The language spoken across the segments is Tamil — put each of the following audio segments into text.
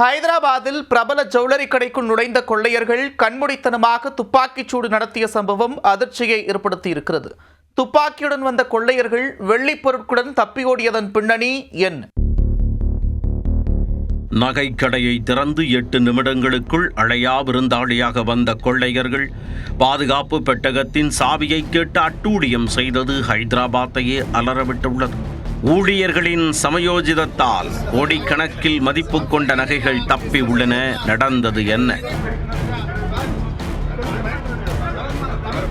ஹைதராபாத்தில் பிரபல ஜவுளரி கடைக்குள் நுழைந்த கொள்ளையர்கள் கண்முடித்தனமாக துப்பாக்கிச் சூடு நடத்திய சம்பவம் அதிர்ச்சியை ஏற்படுத்தியிருக்கிறது. துப்பாக்கியுடன் வந்த கொள்ளையர்கள் வெள்ளிப் பொருட்களுடன் தப்பியோடியதன் பின்னணி என் நகைக்கடையை திறந்து எட்டு நிமிடங்களுக்குள் அழையா விருந்தாளியாக வந்த கொள்ளையர்கள் பாதுகாப்பு பெட்டகத்தின் சாவியை கேட்டு அட்டூழியம் செய்தது ஹைதராபாத்தையே அலறவிட்டுள்ளது. ஊழியர்களின் சமயோஜிதத்தால் கோடிக்கணக்கில் மதிப்பு கொண்ட நகைகள் தப்பி உள்ளன. நடந்தது என்ன?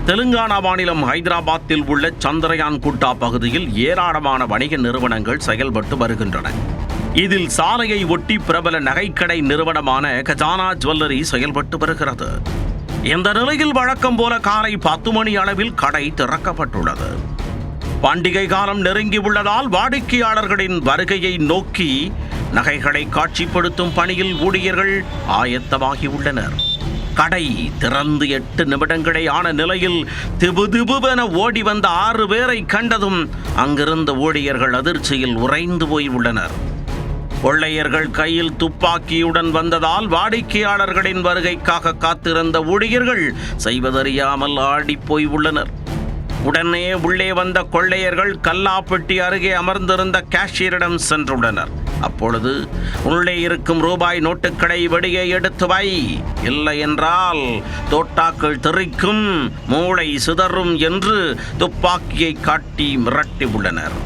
தெலுங்கானா மாநிலம் ஹைதராபாத்தில் உள்ள சந்திரயான் குட்டா பகுதியில் ஏராளமான வணிக நிறுவனங்கள் செயல்பட்டு வருகின்றன. இதில் சாலையை ஒட்டி பிரபல நகைக்கடை நிறுவனமான கஜானா ஜுவல்லரி செயல்பட்டு வருகிறது. இந்த நிலையில் வழக்கம் போல காலை பத்து மணி அளவில் கடை திறக்கப்பட்டுள்ளது. பண்டிகை காலம் நெருங்கி உள்ளதால் வாடிக்கையாளர்களின் வருகையை நோக்கி நகைகளை காட்சிப்படுத்தும் பணியில் ஊழியர்கள் ஆயத்தமாகி உள்ளனர். கடை திறந்து எட்டு நிமிடங்களே ஆன நிலையில் திபு திபுவென ஓடி வந்த ஆறு பேரை கண்டதும் அங்கிருந்த ஊழியர்கள் அதிர்ச்சியில் உறைந்து போய் உள்ளனர். கொள்ளையர்கள் கையில் துப்பாக்கியுடன் வந்ததால் வாடிக்கையாளர்களின் வருகைக்காக காத்திருந்த ஊழியர்கள் செய்வதறியாமல் ஆடிப்போய் உள்ளனர். உடனே உள்ளே வந்த கொள்ளையர்கள் கல்லாப்பெட்டி அருகே அமர்ந்திருந்த கேஷியரிடம் சென்றுள்ளனர். அப்பொழுது உள்ளே இருக்கும் ரூபாய் நோட்டுக்களை வெளியே எடுத்து வை. இல்லை என்றால் தோட்டாக்கள் தெறிக்கும் மூளை சிதறும் என்று துப்பாக்கியை காட்டி மிரட்டி உள்ளனர்.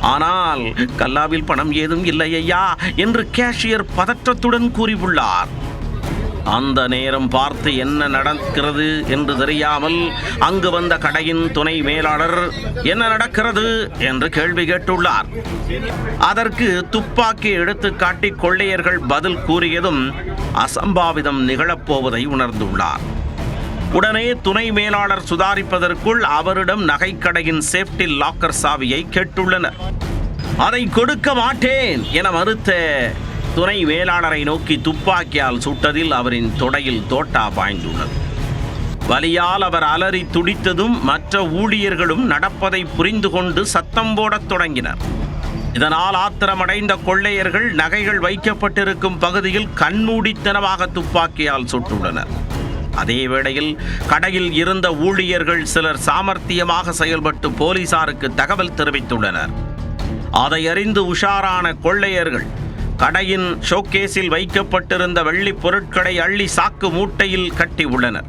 ஆனால் கல்லாவில் பணம் ஏதும் இல்லை ஐயா என்று கேஷியர் பதற்றத்துடன் கூறியுள்ளார். அந்த நேரம் பார்த்து என்ன நடக்கிறது என்று தெரியாமல் அங்கு வந்த கடையின் துணை மேலாளர் என்ன நடக்கிறது? என்று கேள்வி கேட்டுள்ளார். அதற்கு துப்பாக்கி எடுத்து காட்டி கொள்ளையர்கள் பதில் கூறியதும் அசம்பாவிதம் நிகழப்போவதை உணர்ந்துள்ளார். உடனே துணை மேலாளர் சுதாரிப்பதற்குள் அவரிடம் நகைக்கடையின் சேஃப்டி லாக்கர் சாவியை கேட்டுள்ளனர். அதை கொடுக்க மாட்டேன் என மறுத்த துணை வேளாளரை நோக்கி துப்பாக்கியால் சுட்டதில் அவரின் தொடையில் தோட்டா பாய்ந்துள்ளது. வலியால் அவர் அலறி துடித்ததும் மற்ற ஊழியர்களும் நடப்பதை புரிந்து கொண்டு சத்தம் போடத் தொடங்கினர். இதனால் ஆத்திரமடைந்த கொள்ளையர்கள் நகைகள் வைக்கப்பட்டிருக்கும் பகுதியில் கண்மூடித்தனமாக துப்பாக்கியால் சுட்டுள்ளனர். அதே வேளையில் கடையில் இருந்த ஊழியர்கள் சிலர் சாமர்த்தியமாக செயல்பட்டு போலீசாருக்கு தகவல் தெரிவித்துள்ளனர். அதை அறிந்து உஷாரான கொள்ளையர்கள் கடையின் ஷோகேஸில் வைக்கப்பட்டிருந்த வெள்ளிப் பொருட்களை அள்ளி சாக்கு மூட்டையில் கட்டி உள்ளனர்.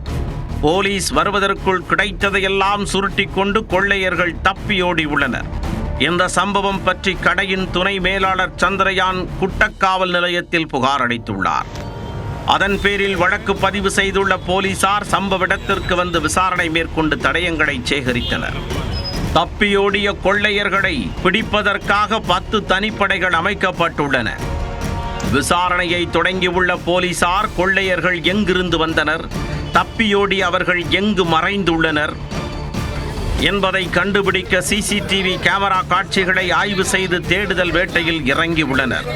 போலீஸ் வருவதற்குள் கிடைத்ததையெல்லாம் சுருட்டி கொண்டு கொள்ளையர்கள் தப்பியோடி உள்ளனர். இந்த சம்பவம் பற்றி கடையின் துணை மேலாளர் சந்திரயான் குட்டக்காவல் நிலையத்தில் புகார் அளித்துள்ளார். அதன் பேரில் வழக்கு பதிவு செய்துள்ள போலீசார் சம்பவ இடத்திற்கு வந்து விசாரணை மேற்கொண்டு தடயங்களை சேகரித்தனர். தப்பியோடிய கொள்ளையர்களை பிடிப்பதற்காக பத்து தனிப்படைகள் அமைக்கப்பட்டுள்ளன. விசாரணையை தொடங்கியுள்ள போலீசார் கொள்ளையர்கள் எங்கிருந்து வந்தனர்? தப்பியோடி அவர்கள் எங்கு மறைந்துள்ளனர்? என்பதை கண்டுபிடிக்க சிசிடிவி கேமரா காட்சிகளை ஆய்வு செய்து தேடுதல் வேட்டையில் இறங்கியுள்ளனர்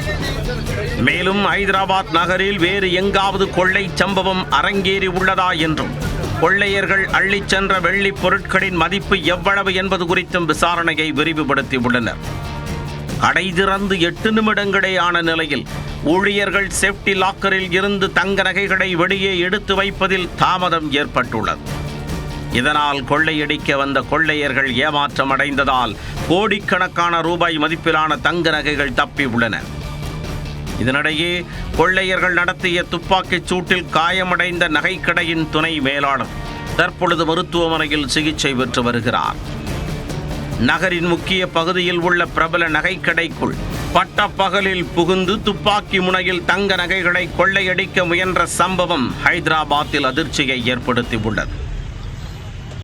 மேலும் ஐதராபாத் நகரில் வேறு எங்காவது கொள்ளை சம்பவம் அரங்கேறி உள்ளதா என்றும் கொள்ளையர்கள் அள்ளிச் சென்ற வெள்ளிப் பொருட்களின் மதிப்பு எவ்வளவு என்பது குறித்தும் விசாரணையை விரிவுபடுத்தியுள்ளனர் கடை திறந்து எட்டு நிமிடங்களே ஆன நிலையில் ஊழியர்கள் சேஃப்டி லாக்கரில் இருந்து தங்க நகைகளை வெளியே எடுத்து வைப்பதில் தாமதம் ஏற்பட்டுள்ளது. இதனால் கொள்ளையடிக்க வந்த கொள்ளையர்கள் ஏமாற்றம் அடைந்ததால் கோடிக்கணக்கான ரூபாய் மதிப்பிலான தங்க நகைகள் தப்பி உள்ளன. இதனிடையே கொள்ளையர்கள் நடத்திய துப்பாக்கிச் சூட்டில் காயமடைந்த நகைக்கடையின் துணை மேலாளர் தற்பொழுது மருத்துவமனையில் சிகிச்சை பெற்று வருகிறார். நகரின் முக்கிய பகுதியில் உள்ள பிரபல நகைக்கடைக்குள் பட்டப்பகலில் புகுந்து துப்பாக்கி முனையில் தங்க நகைகளை கொள்ளையடிக்க முயன்ற சம்பவம் ஹைதராபாத்தில் அதிர்ச்சியை ஏற்படுத்தியுள்ளது.